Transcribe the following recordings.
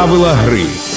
Правила гри.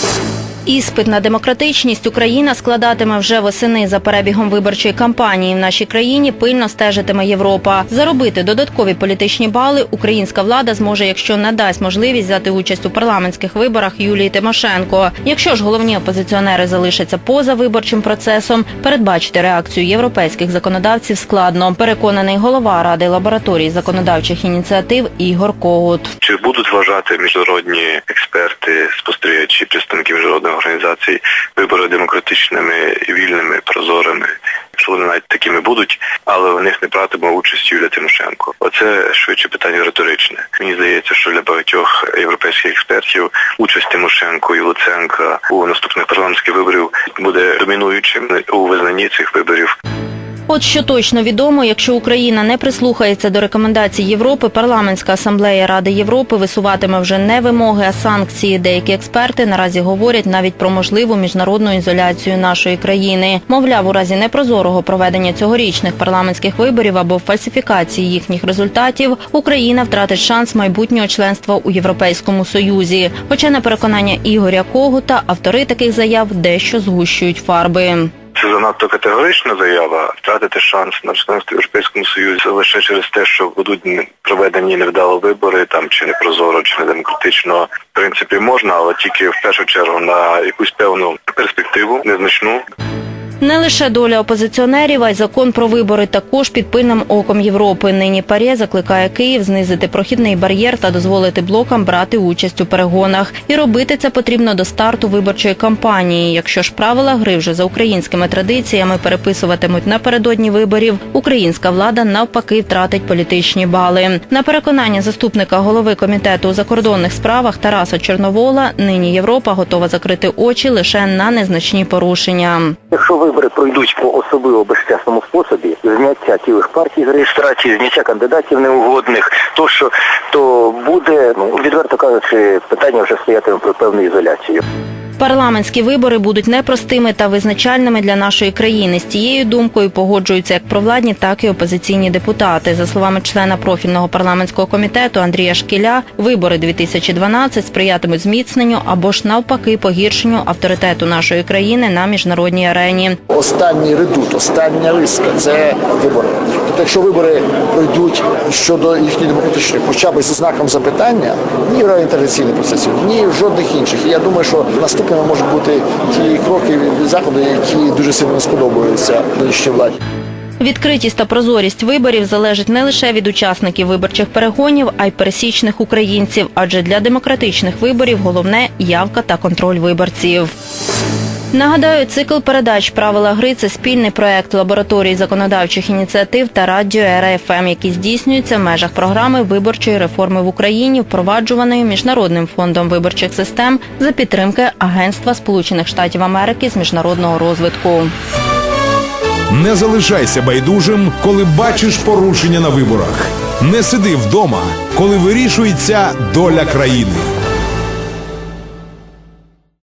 Іспит на демократичність Україна складатиме вже восени за перебігом виборчої кампанії в нашій країні. Пильно стежитиме Європа. Заробити додаткові політичні бали українська влада зможе, якщо надасть можливість взяти участь у парламентських виборах Юлії Тимошенко. Якщо ж головні опозиціонери залишаться поза виборчим процесом, передбачити реакцію європейських законодавців складно. Переконаний голова ради лабораторії законодавчих ініціатив Ігор Когут. Чи будуть вважати міжнародні експерти, спостерігачі, представники міжнародних організацій вибори демократичними, вільними, прозорими? Якщо вони навіть такими будуть, але в них не братиме участь Юлія Тимошенко. Оце швидше питання риторичне. Мені здається, що для багатьох європейських експертів участь Тимошенко і Луценка у наступних парламентських виборів буде домінуючим у визнанні цих виборів. От що точно відомо, якщо Україна не прислухається до рекомендацій Європи, парламентська асамблея Ради Європи висуватиме вже не вимоги, а санкції. Деякі експерти наразі говорять навіть про можливу міжнародну ізоляцію нашої країни. Мовляв, у разі непрозорого проведення цьогорічних парламентських виборів або фальсифікації їхніх результатів, Україна втратить шанс майбутнього членства у Європейському Союзі. Хоча на переконання Ігоря Когута автори таких заяв дещо згущують фарби. Це занадто категорична заява. Втратити шанс на членство в Європейському Союзі лише через те, що будуть проведені невдало вибори, там чи не прозоро, чи не демократично. В принципі, можна, але тільки в першу чергу на якусь певну перспективу, незначну. Не лише доля опозиціонерів, а й закон про вибори також під пильним оком Європи. Нині ПАРЄ закликає Київ знизити прохідний бар'єр та дозволити блокам брати участь у перегонах. І робити це потрібно до старту виборчої кампанії. Якщо ж правила гри вже за українськими традиціями переписуватимуть напередодні виборів, українська влада навпаки втратить політичні бали. На переконання заступника голови комітету у закордонних справах Тараса Чорновола, нині Європа готова закрити очі лише на незначні порушення. Якщо вибори пройдуть по особливо безчасному способі, зняття цілих партій з реєстрації, зняття кандидатів неугодних, то що то буде, ну відверто кажучи, питання вже стоятиме про певну ізоляцію. Парламентські вибори будуть непростими та визначальними для нашої країни. З цією думкою погоджуються як провладні, так і опозиційні депутати. За словами члена профільного парламентського комітету Андрія Шкіля, вибори 2012 сприятимуть зміцненню або ж навпаки погіршенню авторитету нашої країни на міжнародній арені. Останній редут, остання риска це вибори. Тобто, якщо вибори пройдуть щодо їхньої демократичної, хоча б зі знаком запитання, ні в інтеграційних процесів, ні жодних інших. І я думаю, що наступними можуть бути ті кроки заходи, які дуже сильно сподобаються нинішній владі. Відкритість та прозорість виборів залежить не лише від учасників виборчих перегонів, а й пересічних українців. Адже для демократичних виборів головне явка та контроль виборців. Нагадаю, цикл передач Правила гри це спільний проект лабораторії законодавчих ініціатив та радіо РФМ, які здійснюються в межах програми виборчої реформи в Україні, впроваджуваної Міжнародним фондом виборчих систем за підтримки Агентства Сполучених Штатів Америки з міжнародного розвитку. Не залишайся байдужим, коли бачиш порушення на виборах. Не сиди вдома, коли вирішується доля країни.